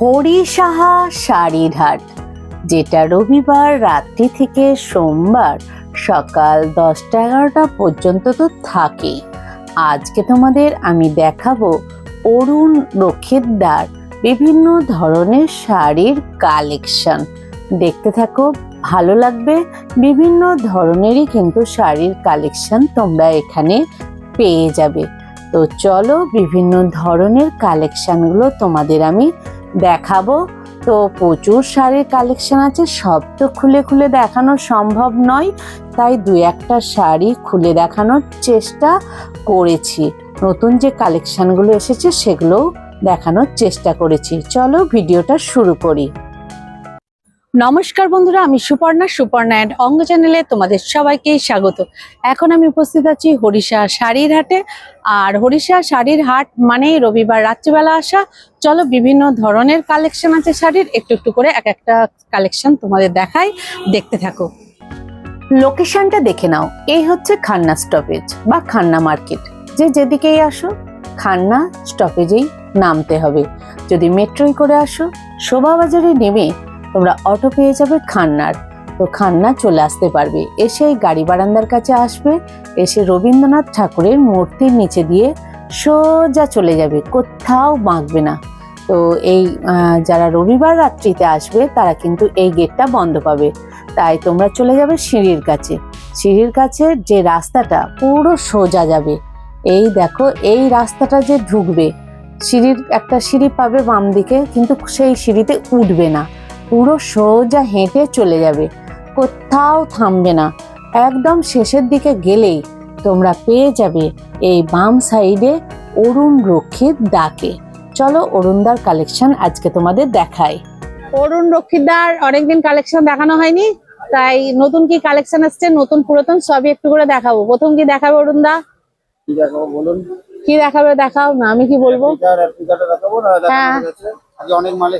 হরি সাহা যেটা রবিবার রাত্রি থেকে সোমবার সকাল দশটা এগারোটা পর্যন্ত তো থাকে আজকে তোমাদের আমি দেখাবো অরুণ রক্ষিতদার বিভিন্ন ধরনের শাড়ির কালেকশন দেখতে থাকো, ভালো লাগবে, বিভিন্ন ধরনেরই কিন্তু শাড়ির কালেকশন তোমরা এখানে পেয়ে যাবে। তো চলো, বিভিন্ন ধরনের কালেকশনগুলো তোমাদের আমি দেখাবো? তো প্রচুর শাড়ির কালেকশন আছে, সব তো খুলে খুলে দেখানো সম্ভব নয়। তাই দু একটা শাড়ি খুলে দেখানোর চেষ্টা করেছি। নতুন যে কালেকশনগুলো এসেছে, সেগুলোও দেখানোর চেষ্টা করেছি। চলো ভিডিওটা শুরু করি। নমস্কার বন্ধুরা, আমি সুপর্ণা। সুপর্ণা অ্যান্ড অঙ্গ চ্যানেলে তোমাদের সবাইকে স্বাগত। এখন আমি উপস্থিত আছি হরিষা শাড়ির হাটে। আর হরিষা শাড়ির হাট মানে রবিবার, রাত্রিবেলা আসা। চলো বিভিন্ন ধরনের কালেকশন আছে শাড়ির, একটু একটু করে এক একটা কালেকশন তোমাদের দেখাই, দেখতে থাকো। লোকেশনটা দেখে নাও, এই হচ্ছে খান্না স্টপেজ বা খান্না মার্কেট যে যেদিকেই আসো, খান্না স্টপেজেই নামতে হবে। যদি মেট্রোয় করে আসো, শোভাবাজারে নেমে তোমরা অটো পেয়ে যাবে খান্নার। তো খান্না চলে আসতে পারবে। এসে গাড়ি বারান্দার কাছে আসবে, এসে রবীন্দ্রনাথ ঠাকুরের মূর্তির নিচে দিয়ে সোজা চলে যাবে, কোথাও বাঁকবে না। তো এই যারা রবিবার রাত্রিতে আসবে, তারা কিন্তু এই গেটটা বন্ধ পাবে। তাই তোমরা চলে যাবে সিঁড়ির কাছে। সিঁড়ির কাছে যে রাস্তাটা পুরো সোজা যাবে। এই দেখো, এই রাস্তাটা যে ঢুকবে, সিঁড়ির একটা সিঁড়ি পাবে বাম দিকে, কিন্তু সেই সিঁড়িতে উঠবে না। পুরো সোজা হেঁটে চলে যাবে, কোথাও থামবে না। একদম শেষের দিকে গেলেই তোমরা পেয়ে যাবে এই বাম সাইডে অরুণ রক্ষিত ডাকে চলো অরুণদার কালেকশন আজকে তোমাদের দেখাই। অরুণ রক্ষিতদার অনেকদিন কালেকশন দেখানো হয়নি তাই নতুন কি কালেকশন আসছে নতুন পুরাতন সবই একটু করে দেখাবো। প্রথম কি দেখাবে অরুণদা কি দেখাবো বলুন? কি দেখাবে দেখাও না আমি কি বলব? হ্যাঁ। অনেক মাল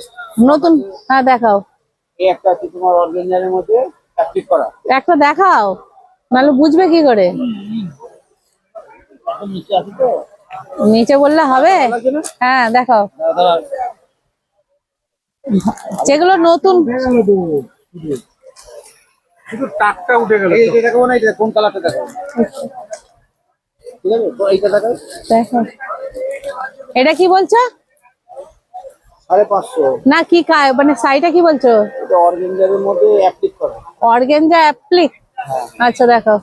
নতুন হ্যাঁ দেখাও। একটা তোমার অর্গেঞ্জারের মধ্যে করা। একটা দেখাও। নাহলে বুঝবে কি করে? নিচে আছে তো নিচে বললে হবে? হ্যাঁ দেখাও। দাঁড়া। যেগুলো নতুন শুধু টাকটা উঠে গেল এটা দেখাবো না এটা কোন কালারটা দেখাবো? ঠিক আছে এইটা দেখাও দেখো। এটা কি বলছো? সাড়ে পাঁচশো। না কি মানে সাইটা কি বলছো? এটা অর্গেঞ্জারের মধ্যে অ্যাপ্লিক করা। অর্গেনজা অ্যাপ্লিক আচ্ছা দেখো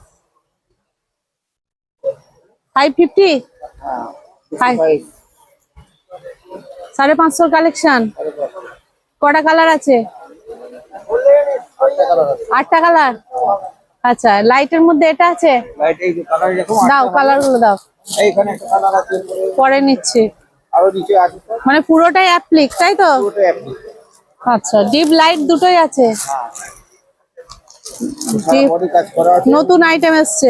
ফাইভ ফিফটি হ্যাঁ Hi. 55, সাড়ে পাঁচশোর কালেকশন কটা কালার আছে? আটটা কালার আচ্ছা লাইটের মধ্যে এটা আছে? দাও কালারগুলো দাও। পরে নিচ্ছি। মানে পুরোটাই অ্যাপ্লিক তাই তো? আচ্ছা ডিপ লাইট দুটোই আছে হ্যাঁ জি। বডি কাজ করা আছে নতুন আইটেম এসছে।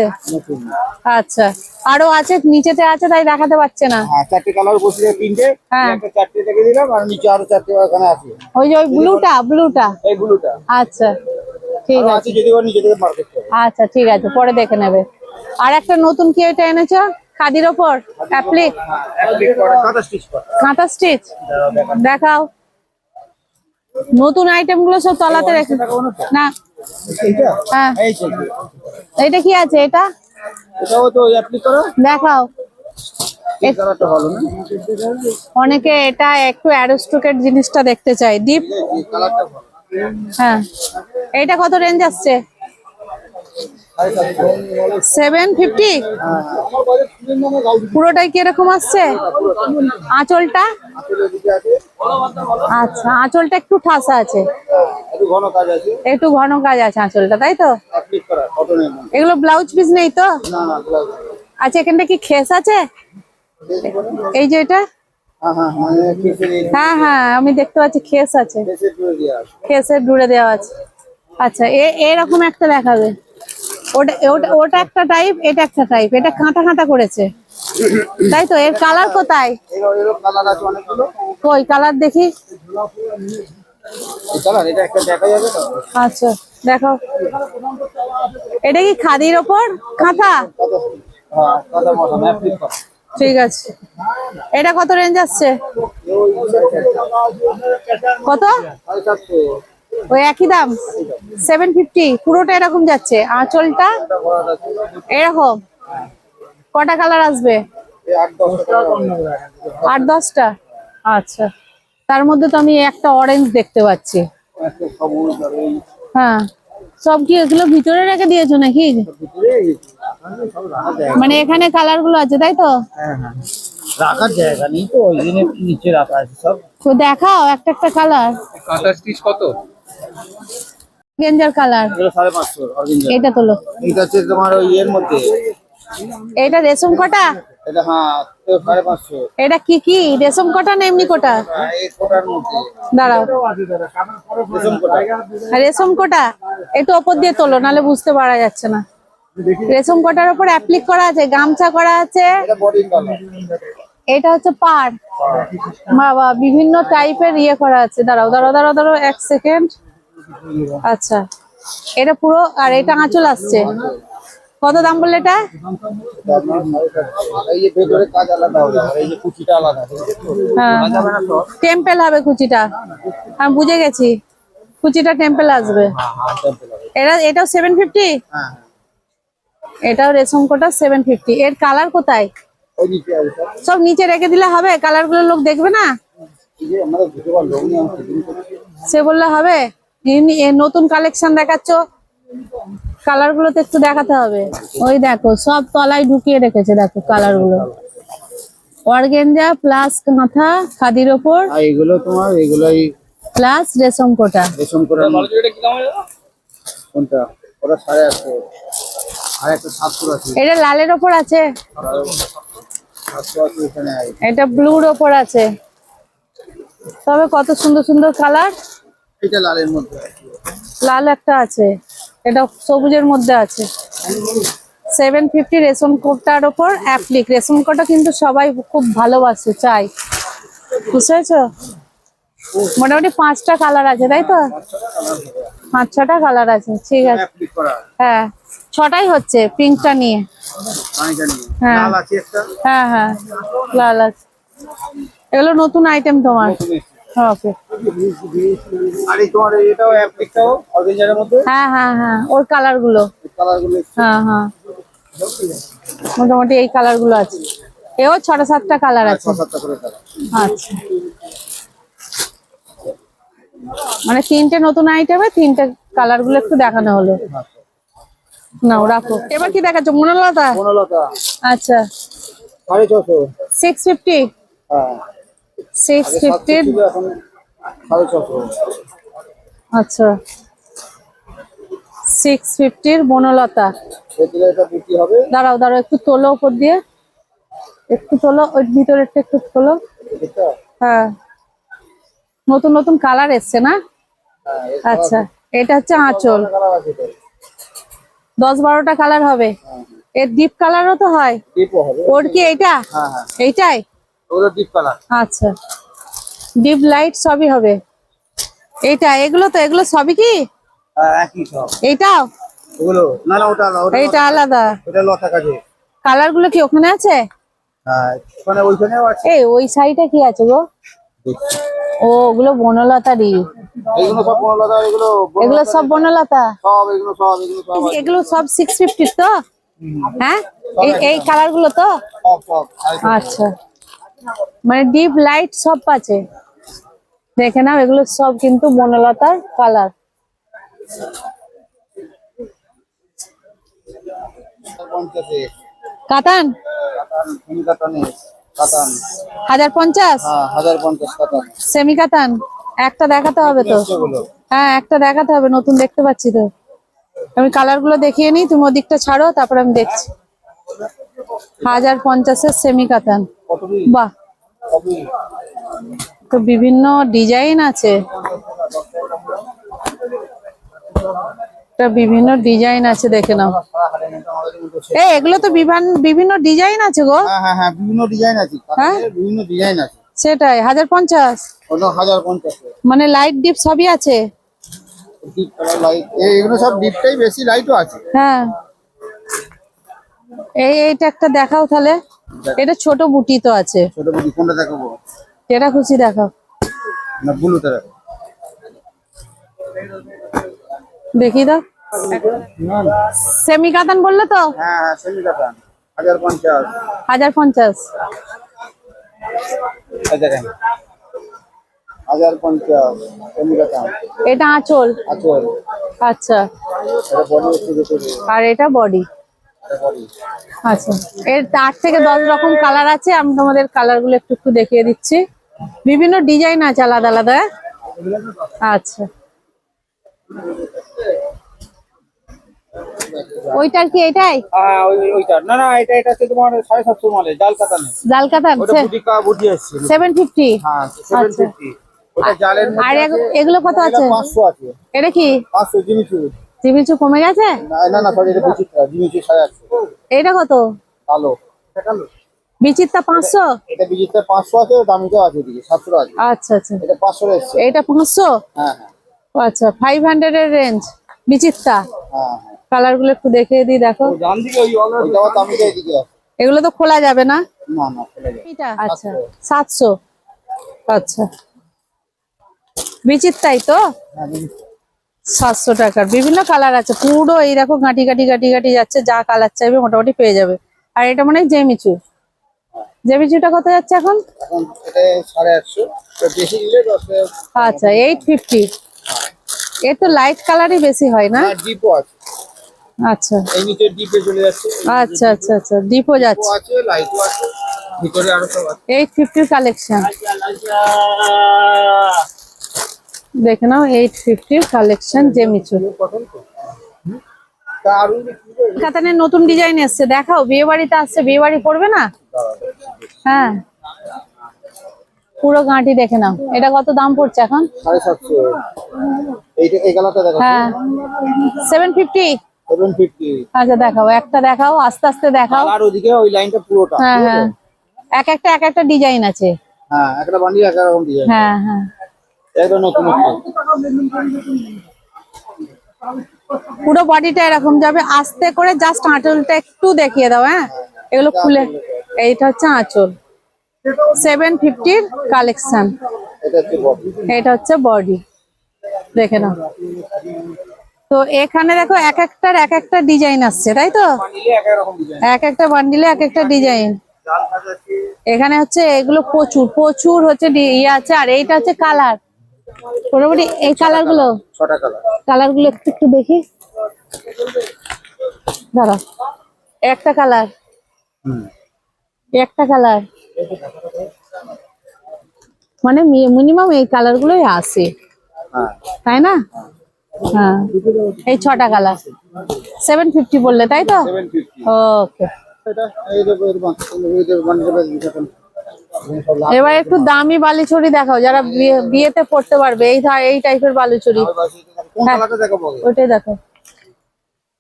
আচ্ছা। আরও আছে নিচেতে আছে তাই দেখাতে পারছে না। হ্যাঁ চারটে কালার বসিয়ে তিনটে। হ্যাঁ। চারটে দেখে দিলাম আর নিচে আরও চারটে ওখানে আছে। ওই যে ওই ব্লুটা ব্লুটা। এই ব্লুটা। আচ্ছা ঠিক আছে। যদি ওর নিচে থেকে মার্কেট আচ্ছা ঠিক আছে পরে দেখে নেবে। আর একটা নতুন কি এটা এনেছো? খাদির ওপর অ্যাপ্লিক কাঁথা স্টিচ দেখাও। নতুন আইটেমগুলো সব তলাতে রেখে না হ্যাঁ। এটা কি আছে? এটা? এটাও তো অ্যাপ্লিক করা। দেখাও। অনেকে এটা একটু অ্যারোস্টোকেট জিনিসটা দেখতে ডিপ কালারটা ভালো। হ্যাঁ। এটা কত রেঞ্জ আসছে। Seven fifty? পুরোটাই কীরকম আসছে? আঁচলটা? আচ্ছা আঁচলটা একটু ঠাসা আছে। একটু ঘন কাজ আছে আঁচলটা, তাই তো? এগুলো ব্লাউজ পিস নেই তো? আচ্ছা এখানটা কি খেস আছে? এই যে এটা? হ্যাঁ হ্যাঁ আমি দেখতে পাচ্ছি খেস আছে। খেসের ডুড়ে দেওয়া আছে। আচ্ছা এরকম একটা দেখাবে। ওটা ওটা ওটা একটা টাইপ এটা একটা টাইপ এটা করেছে। তাই তো? এর কালার কোথায়? কালার দেখি। আচ্ছা দেখো। এটা কি খাদির ওপর? কাঁথা ঠিক আছে। এটা কত রেঞ্জ আসছে? কত? ওই একই দাম? সেভেন ফিফটি পুরোটা এরকম যাচ্ছে। আঁচলটা এরকম। কটা কালার আসবে? আট দশটা। আচ্ছা। তার মধ্যে তো আমি একটা অরেঞ্জ দেখতে পাচ্ছি। হ্যাঁ। সব কি এগুলো ভিতরে রেখে দিয়েছ নাকি? মানে এখানে কালারগুলো আছে তাই তো? রাখার জায়গা নেই তো ওই নিচে রাখা আছে সব। তো দেখাও একটা একটা কালার কাঁথা স্টিচ কত? গেঞ্জার কালার। এটা তোলো। এটা হচ্ছে তোমার ওই এর মধ্যে। এটা রেশম কটা? এটা হ্যাঁ সাড়ে পাঁচশো। এটা কি কি? রেশম কটা না এমনি কোটা? হ্যাঁ, দাঁড়াও। রেশম কোটা? একটু ওপর দিয়ে তোলো নালে বুঝতে পারা যাচ্ছে না। রেশম কোটার উপর অ্যাপ্লিক করা আছে গামছা করা আছে। এটা এটা হচ্ছে পার বাবা বিভিন্ন টাইপের ইয়ে করা আছে। দাঁড়াও দাঁড়াও দাঁড়াও দাঁড়াও এক সেকেন্ড আচ্ছা। এটা পুরো, আর এটা আঁচল আসছে। কত দাম বললে এটা? হ্যাঁ। টেম্পেল হবে কুচিটা। আমি বুঝে গেছি। কুচিটা টেম্পেল আসবে। এটা, এটাও সেভেন ফিফটি এটাও রেশম কোটা সেভেন ফিফটি এর কালার কোথায়? সব নিচে রেখে দিলে হবে? কালারগুলো লোক দেখবে না? সে বললে হবে? নতুন কালেকশন দেখাচ্ছ? কালারগুলো তো একটু দেখাতে হবে। ওই দেখো সব তলায় ঢুকিয়ে রেখেছে দেখো কালারগুলো। অর্গেঞ্জা প্লাস মাথা খাদির ওপর। এগুলো তোমার এগুলোই প্লাস রেশম কোটা। রেশম করার কোনটা? ওটা সাড়ে আটশো। আর একটা সাতশো আছে। এটা লালের ওপর আছে। এটা ব্লুর ওপর আছে। তবে কত সুন্দর সুন্দর কালার এটা লালের মধ্যে লাল একটা আছে। এটা সবুজের মধ্যে আছে। সেভেন ফিফটি রেশন কোটার ওপর অ্যাপ্লিক রেশন কোটা কিন্তু সবাই খুব ভালোবাসে চাই বুঝতে পেরেছ? মোটামুটি পাঁচটা কালার আছে তাই তো? পাঁচ ছটা কালার আছে ঠিক আছে। হ্যাঁ ছটাই হচ্ছে পিঙ্কটা নিয়ে। হ্যাঁ। হ্যাঁ হ্যাঁ লাল আছে। এগুলো নতুন আইটেম তোমার। ওকে আর এই তোমার এটাও অ্যাপ্লিকটাও অর্গেঞ্জারের মধ্যে? হ্যাঁ হ্যাঁ হ্যাঁ ওর কালারগুলো কালারগুলো হ্যাঁ হ্যাঁ। মোটামুটি এই কালারগুলো আছে। এও ছটা সাতটা কালার আছে। করে কালার আচ্ছা। মানে তিনটে নতুন আইটেমে তিনটে কালারগুলো একটু দেখানো হলো। না রাখো। এবার কি দেখাচ্ছ? মনোলতা? বনলতা আচ্ছা। সাড়ে ছশো। সিক্স ফিফটি হ্যাঁ। সিক্স ছশো। আচ্ছা। সিক্স ফিফটির বনলতা। দাঁড়াও দাঁড়াও একটু তোলো উপর দিয়ে। একটু তোলো ওই ভিতরেরটা একটু তোলো। হ্যাঁ। নতুন নতুন কালার এসছে না? হ্যাঁ আচ্ছা এটা হচ্ছে আঁচল। দশ বারোটা কালার হবে। এর ডিপ কালারও তো হয়। ওর কি এইটা? হ্যাঁ হ্যাঁ। এইটাই? ওগুলো ডিপ কালার আচ্ছা। ডিপ লাইট সবই হবে। এইটা এগুলো তো এগুলো সবই কি? হ্যাঁ একই সব। এইটাও ওগুলো না না ওটা আলাদা, এইটা আলাদা। ওটা লতা কাজে কালারগুলো কি ওখানে আছে? হ্যাঁ ওখানে ওইখানেও আছে। এই ওই সাইডে কি আছে গো? ও ওগুলো বনলতারই। এইগুলো সব বনলতা এগুলো এগুলো সব বনলতা? সব এগুলো সব এগুলো সব আছে। এগুলো সব সিক্স ফিফটি তো? হ্যাঁ? এই এই কালারগুলো তো আচ্ছা। মানে ডিপ লাইট সব আছে দেখে নাও, এগুলো সব কিন্তু বনলতার কালার কাতান? হাজার পঞ্চাশ সেমি কাতান একটা দেখাতে হবে তো। হ্যাঁ একটা দেখাতে হবে, নতুন দেখতে পাচ্ছি তো। আমি কালারগুলো দেখিয়ে নিই, তুমি ওদিকটা ছাড়ো, তারপরে আমি দেখছি। হাজার পঞ্চাশের সেমি কাতান বাহ। তো বিভিন্ন ডিজাইন আছে। বিভিন্ন ডিজাইন আছে দেখে নাও। এই এগুলো তো বিভান- বিভিন্ন ডিজাইন আছে গো। হ্যাঁ হ্যাঁ হ্যাঁ বিভিন্ন ডিজাইন আছে। কাতানের বিভিন্ন ডিজাইন আছে। সেটাই হাজার পঞ্চাশ। হাজার পঞ্চাশে। মানে লাইট ডিপ সবই আছে। লাইট এগুলো সব ডিপটাই বেশি লাইটও আছে। হ্যাঁ। এই এইটা একটা দেখাও তাহলে। এটা ছোট বুটি তো আছে। ছোট বুটি কোনটা দেখাবো? যেটা খুশি দেখাও। না দেখো দেখি দাও। সেমি কাতান বললে তো? হ্যাঁ হ্যাঁ সেমি কাতান হাজার পঞ্চাশ। হাজার পঞ্চাশ। এই দেখেন। হাজার পঞ্চাশ সেমি কাতান এটা আঁচল। আচল। আচ্ছা। আর এটা বডি। আচ্ছা। এর আট থেকে দশ রকম কালার আছে আমি তোমাদের কালারগুলো একটু একটু দেখিয়ে দিচ্ছি। বিভিন্ন ডিজাইন আছে আলাদা আলাদা? আচ্ছা। ওইটার কি এটাই? হ্যাঁ ওই ওইটা। না না এটা এটা হচ্ছে তোমার সাড়ে সাতশো মালে জাল কাতানে জাল সেভেন ফিফটি হ্যাঁ সেভেন। ফিফটি আর এগুলো কত আছে? পাঁচশো আছে। এটা কি? পাঁচশো জিমিচু কমে গেছে? না না না সরি এটা বিচিত্রা জিমিচু এটা কত? কালো। বিচিত্রা পাঁচশো? এটা বিচিত্রা পাঁচশো আছে দামিটাও আছে এদিকে সাতশো আছে। আচ্ছা আচ্ছা। এটা পাঁচশো এসছে। এটা পাঁচশো? হ্যাঁ হ্যাঁ। আচ্ছা ফাইভ হান্ড্রেড এর রেঞ্জ বিচিত্রা। হ্যাঁ হ্যাঁ। কালারগুলো একটু দেখিয়ে দিই দেখো। ডান দিকে ওই দামিটা এদিকে আছে এগুলো তো খোলা যাবে না? না না চলে যায় এটা? আচ্ছা সাতশো। আচ্ছা। বিচিত্রাই তো? হ্যাঁ। সাতশো টাকার। বিভিন্ন কালার আছে পুরো এই দেখো গাঁটি গাঁটি গাঁটি গাঁটি যাচ্ছে যা কালার চাইবে মোটামুটি পেয়ে যাবে। আর এটা মানে জেমিচু জেমিচুটা কত যাচ্ছে এখন? আচ্ছা এইট ফিফটি এর তো লাইট কালারই বেশি হয় না? আর ডিপো আছে। আচ্ছা। যাচ্ছে। আচ্ছা আচ্ছা আচ্ছা ডিপো যাচ্ছে। এইট ফিফটির কালেকশন দেখে নাও এইট ফিফটির কালেকশন জেমিচু তা আরও বিক্রি করে কাতানের নতুন ডিজাইন এসছে দেখাও বিয়ে বাড়িতে আসছে বিয়ে বাড়ি করবে না? হ্যাঁ। পুরো গাঁটি দেখে নাও এটা কত দাম পড়ছে এখন? হ্যাঁ। সেভেন ফিফটি সেভেন ফিফটি আচ্ছা দেখাও একটা দেখাও আস্তে আস্তে দেখাও। আর ওদিকে ওই লাইনটা পুরোটা হ্যাঁ হ্যাঁ। এক একটা এক একটা ডিজাইন আছে। হ্যাঁ একটা বান্ডিল এক রকম ডিজাইন হ্যাঁ হ্যাঁ। একদম নতুন পুরো বডিটা এরকম যাবে আস্তে করে জাস্ট আঁচলটা একটু দেখিয়ে দাও হ্যাঁ? এগুলো খুলে এইটা হচ্ছে আঁচল। সেভেন ফিফটির কালেকশন এটা হচ্ছে বডি দেখে নাও। তো এখানে দেখো এক একটার এক একটা ডিজাইন আসছে তাই তো? এক রকম ডিজাইন এক একটা বান্ডিলে এক একটা ডিজাইন এখানে হচ্ছে এগুলো প্রচুর প্রচুর হচ্ছে ইয়ে আছে আর এইটা হচ্ছে কালার মোটামুটি এই কালারগুলো কালারগুলো একটু একটু দেখি দাঁড়া একটা কালার একটা কালার মানে মিনিমাম এই কালার গুলোই আসে হ্যাঁ তাই না হ্যাঁ এই ছটা কালার সেভেন ফিফটি বললে তাই তো ওকে এবার একটু দামি বালুচুরি দেখাও যারা বিয়ে- বিয়েতে পড়তে পারবে এই এই টাইপের বালুচুরি? ওইটাই দেখো।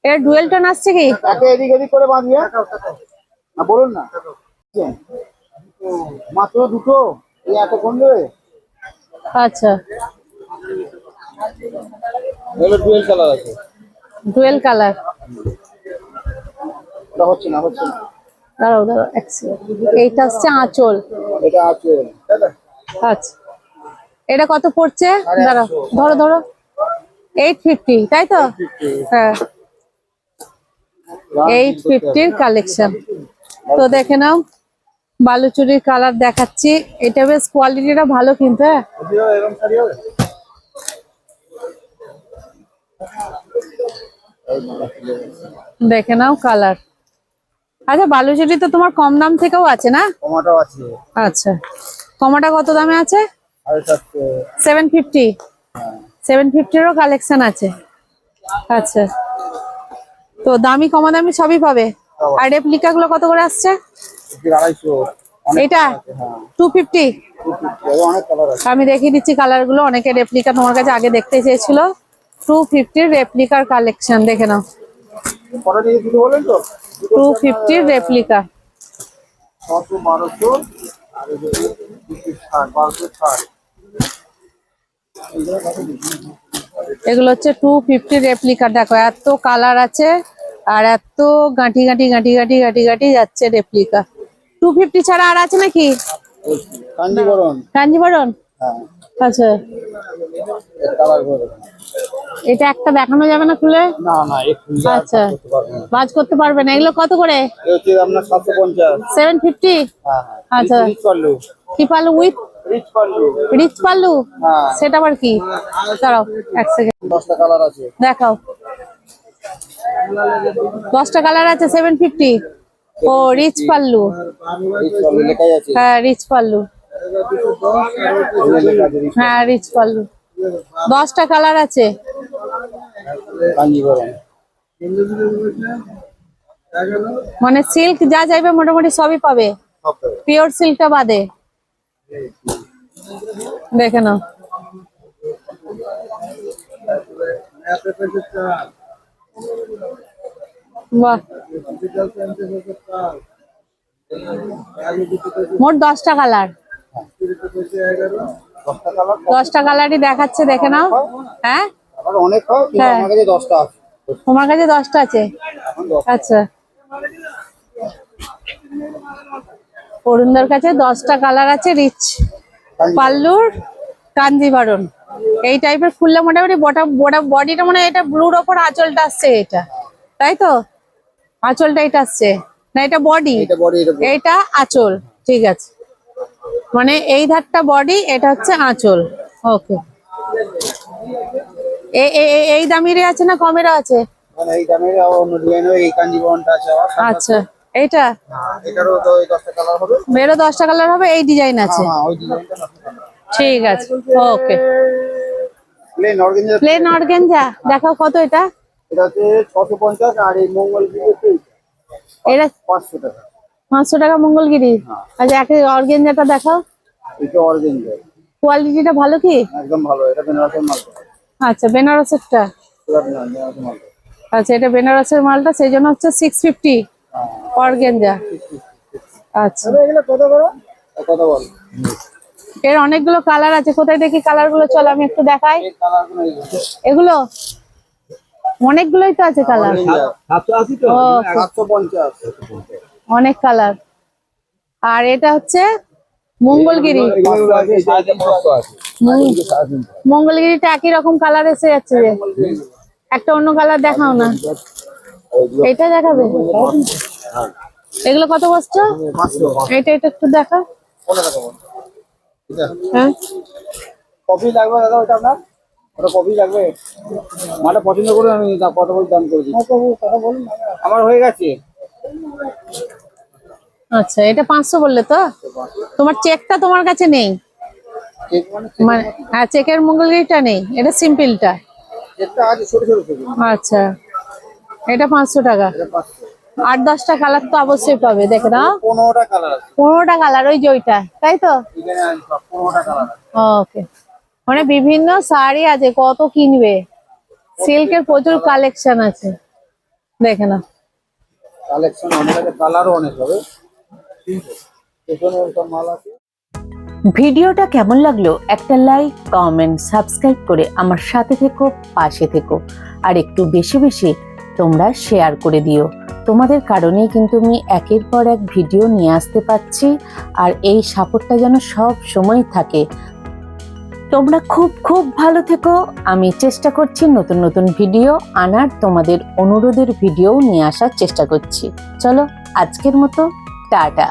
এর ডুয়েল টোন আসছে কি? তাকে এদিক এদিক করে বাঁধিয়ে। না বলুন না। মাত্র দুটো? এই এত কম আচ্ছা। এগুলো ডুয়েল কালার আছে। Dual colour. হচ্ছে না হচ্ছে না। দাঁড়াও দাঁড়াও এইটা হচ্ছে আঁচল। এটা আছে আচ্ছা। এটা কত পড়ছে? ধরো ধরো। এইট ফিফটি তাই তো? হ্যাঁ। এইট ফিফটির কালেকশন তো দেখে নাও বালুচুরির কালার দেখাচ্ছি। এটা বেশ কোয়ালিটিটা ভালো কিন্তু হ্যাঁ। দেখে নাও কালার আচ্ছা বালুচুরি তো তোমার কম দাম থেকেও আছে না? আছে। আচ্ছা কমাটা কত দামে আছে? সেভেন ফিফটি সেভেন ফিফটিরও কালেকশন আছে। আচ্ছা তো দামি কমা দামি সবই পাবে? আর রেপ্লিকা গুলো কত করে আসছে? এটা? হ্যাঁ। টু ফিফটি 250 এর অনেক কালার আছে। আমি দেখিয়ে দিচ্ছি কালারগুলো অনেকে রেপ্লিকা তোমার কাছে আগে দেখতে চেয়েছিল। টু ফিফটির রেপ্লিকার কালেকশন দেখে নাও। কটা নিয়ে দুটো বলেন তো টু ফিফটির রেপ্লিকা বারোশো। আর বারোশো ষাট? এগুলো হচ্ছে টু ফিফটি রেপ্লিকা দেখো এত কালার আছে আর এত গাঁটি গাঁটি গাঁটি গাঁটি গাঁটি গাঁটি যাচ্ছে রেপ্লিকা টু ফিফটি ছাড়া আর আছে নাকি? কাঞ্জিবরণ। কাঞ্জিবরণ? আচ্ছা। এটা একটা দেখানো যাবে না খুলে? না না আচ্ছা। বাজ করতে পারবে না। এগুলো কত করে? সেভেন ফিফটি হ্যাঁ আচ্ছা। রিচ কি পাল্লু উইথ রিচ পাল্লু হ্যাঁ। সেটা আবার কি? দাঁড়াও এক সেকেন্ড দশটা কালার আছে। দেখাও। দশটা কালার আছে সেভেন ফিফটি ও রিচ পাল্লু হ্যাঁ রিচ পাল্লু হ্যাঁ রিচ পাল্লু দশটা কালার আছে। মানে সিল্ক যা চাইবে মোটামুটি সবই পাবে। সব পাবে। পিওর সিল্কটা বাদে। দেখে নাও। বাহ। মোট দশটা কালার দশটা কালার দশটা কালারই দেখাচ্ছে দেখে নাও। হ্যাঁ? অনেক হ্যাঁ। তোমার কাছে দশটা আছে? আচ্ছা। অরুণদার কাছে দশটা কালার আছে রিচ পাল্লুর কাঞ্জিভারণ এই টাইপের খুললে মোটামুটি বটা বটা বডিটা মানে এটা ব্লুর ওপর আঁচলটা আসছে এটা। তাই তো? আঁচলটা এটা আসছে। না এটা বডি এটা আঁচল। ঠিক আছে। মানে এই ধারটা বডি এটা হচ্ছে আঁচল। ওকে এই দামিরে আছে না কমেরও আছে? মানে এই দামের অন্য ডিজাইনের এই আছে আবার আচ্ছা। এইটা? হ্যাঁ, এটারও তো কালার হবে। কালার এই ডিজাইন আছে। হ্যাঁ ওই ডিজাইনটা ঠিক আছে। Okay plain organza plain organza দেখাও কত এটা? এটা হচ্ছে ছশো পঞ্চাশ আর এই মঙ্গল এটা পাঁচশো টাকা। পাঁচশো টাকা মঙ্গলগিরি। আচ্ছা এক অর্গেনজাটা দেখাও। এটা অর্গানজা কোয়ালিটিটা ভালো কি? একদম ভালো এটা বেনারসের মাল। আচ্ছা বেনারসেরটা। আচ্ছা এটা বেনারসের মালটা সেই জন্য হচ্ছে সিক্স ফিফটি অর্গেনজা আচ্ছা। এগুলো কত করো কত বল এর অনেকগুলো কালার আছে কোথায় দেখি কালারগুলো চলো আমি একটু দেখাই। এগুলো? অনেকগুলোই তো আছে কালার। ও। অনেক কালার। আর এটা হচ্ছে মঙ্গলগিরি। মঙ্গলগিরিটা একই রকম কালার এসে যাচ্ছে যে। একটা অন্য কালার দেখাও না। এটা দেখাবে? এগুলো কত বসছো এটা এটা একটু দেখা। হ্যাঁ। কপি লাগবে দাদা ওটা আপনার? ওটা কপি লাগবে? মালটা পছন্দ আমি কত দাম করেছি? আমার হয়ে গেছে। আচ্ছা এটা পাঁচশো বললে তো? তোমার চেকটা তোমার কাছে নেই? মানে হ্যাঁ চেকের মঙ্গলগিরিটা নেই, এটা সিম্পলটা আচ্ছা এটা পাঁচশো টাকা। আট দশটা কালার তো অবশ্যই পাবে, দেখে না পনেরোটা কালার ওই যে ওইটা, তাই তো? ওকে মানে বিভিন্ন শাড়ি আছে, কত কিনবে? সিল্কের প্রচুর কালেকশন আছে। দেখে না কালেকশন অনেক কালারও অনেক হবে পেছনে সব মাল আছে ভিডিওটা কেমন লাগল? একটা লাইক কমেন্ট সাবস্ক্রাইব করে আমার সাথে থেকো, পাশে থেকো। আর একটু বেশি বেশি তোমরা শেয়ার করে দিও। তোমাদের কারণেই কিন্তু আমি একের পর এক ভিডিও নিয়ে আসতে পারছি আর এই সাপোর্টটা যেন সব সময় থাকে। তোমরা খুব খুব ভালো থেকো। আমি চেষ্টা করছি নতুন নতুন ভিডিও আনার। তোমাদের অনুরোধের ভিডিও নিয়ে আসার চেষ্টা করছি। চলো, আজকের মতো টাটা।